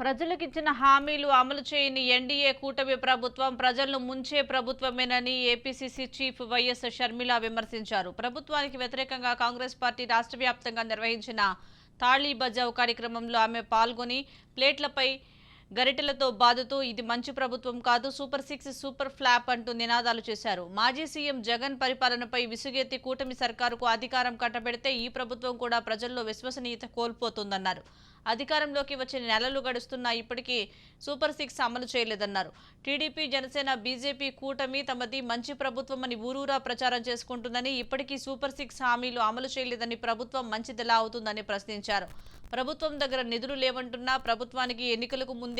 ప్రజలకు ఇచ్చిన హామీలు అమలు చేయని ఎన్డీఏ కూటమి ప్రభుత్వం ప్రజలను ముంచే ప్రభుత్వమేనని ఏపీసీసీ చీఫ్ వైఎస్ షర్మిల విమర్శించారు. ప్రభుత్వానికి వ్యతిరేకంగా కాంగ్రెస్ పార్టీ రాష్ట్ర వ్యాప్తంగా నిర్వహించిన తాళీ బజావ్ కార్యక్రమంలో ఆమె పాల్గొని ప్లేట్లపై గరిటెలతో బాదుతూ ఇది మంచి ప్రభుత్వం కాదు సూపర్ సిక్స్ సూపర్ ఫ్లాప్ అంటూ నినాదాలు చేశారు. మాజీ సీఎం జగన్ పరిపాలనపై విసుగెత్తి కూటమి సర్కారుకు అధికారం కట్టబెడితే ఈ ప్రభుత్వం కూడా ప్రజల్లో విశ్వసనీయత కోల్పోతుందన్నారు. అధికారంలోకి వచ్చిన నెలలు గడుస్తున్నా ఇప్పటికీ సూపర్ సిక్స్ అమలు చేయలేదన్నారు. టీడీపీ జనసేన బీజేపీ కూటమి తమది మంచి ప్రభుత్వం అని ఊరూరా ప్రచారం చేసుకుంటుందని ఇప్పటికీ సూపర్ సిక్స్ హామీలు అమలు చేయలేదని ప్రభుత్వం మంచిదిలా అవుతుందని ప్రశ్నించారు. ప్రభుత్వం దగ్గర నిధులు లేవంటున్నా ప్రభుత్వానికి ఎన్నికలకు ముందు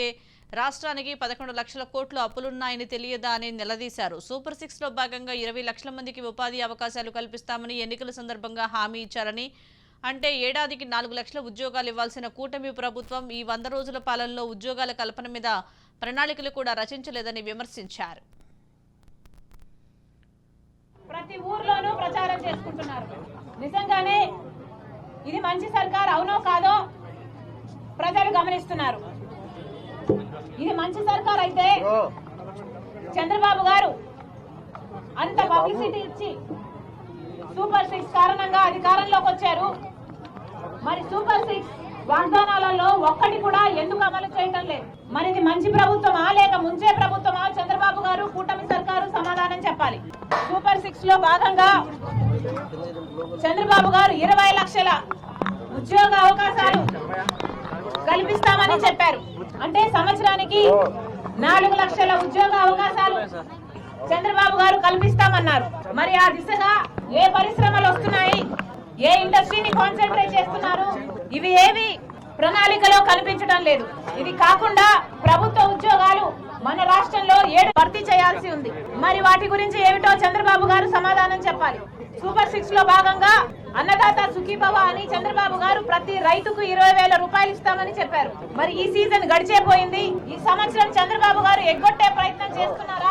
రాష్ట్రానికి పదకొండు లక్షల కోట్లు అప్పులున్నాయని తెలియదా అని నిలదీశారు. సూపర్ సిక్స్లో భాగంగా ఇరవై లక్షల మందికి ఉపాధి అవకాశాలు కల్పిస్తామని ఎన్నికల సందర్భంగా హామీ ఇచ్చారని అంటే ఏడాదికి నాలుగు లక్షల ఉద్యోగాలు ఇవ్వాల్సిన కూటమి ప్రభుత్వం ఈ వంద రోజుల పాలనలో ఉద్యోగాల కల్పన మీద ప్రణాళికలు కూడా రచించలేదని విమర్శించారు. ప్రతి ఊర్లోనూ ప్రచారం చేసుకుంటున్నారు. నిజంగానే ఇది మంచి సర్కార్ అవునో కాదో ప్రజలు గమనిస్తున్నారు. మంచి సర్కార్ అయితే చంద్రబాబు గారు అంత పబ్లిసిటీ ఇచ్చి సూపర్ సిక్స్ కారణంగా అధికారంలోకి వచ్చారు. మరి సూపర్ సిక్స్ వాగ్దానాలలో ఒక్కటి కూడా ఎందుకు అమలు చేయటం లేదు? మరి ఇది మంచి ప్రభుత్వమా లేక ముంచే ప్రభుత్వమా? చంద్రబాబు గారు కూటమి సర్కారు సమాధానం చెప్పాలి. సూపర్ సిక్స్లో భాగంగా చంద్రబాబు గారు ఇరవై లక్షల ఉద్యోగ అవకాశాలు కల్పిస్తామని చెప్పారు. అంటే సంవత్సరానికి నాలుగు లక్షల ఉద్యోగ అవకాశాలు చంద్రబాబు గారు కల్పిస్తామన్నారు. మరి ఆ దిశగా ఏ పరిశ్రమలు వస్తున్నాయి? ఏ ఇండస్ట్రీని కాన్సన్ట్రేట్ చేస్తున్నారు? ఇవి ఏవి? ప్రణాళికలో కనిపించడం లేదు. ఇది కాకుండా ప్రభుత్వ ఉద్యోగాలు మన రాష్ట్రంలో ఏడు భర్తీ చేయాల్సి ఉంది. మరి వాటి గురించి ఏమిటో చంద్రబాబు గారు సమాధానం చెప్పాలి. సూపర్ సిక్స్లో భాగంగా అన్నదాత సుఖీభవ అని చంద్రబాబు గారు ప్రతి రైతుకు ఇరవై వేల రూపాయలు ఇస్తామని చెప్పారు. మరి ఈ సీజన్ గడిచేపోయింది ఈ సంవత్సరం చంద్రబాబు గారు ఎగ్గొట్టే ప్రయత్నం చేస్తున్నారు?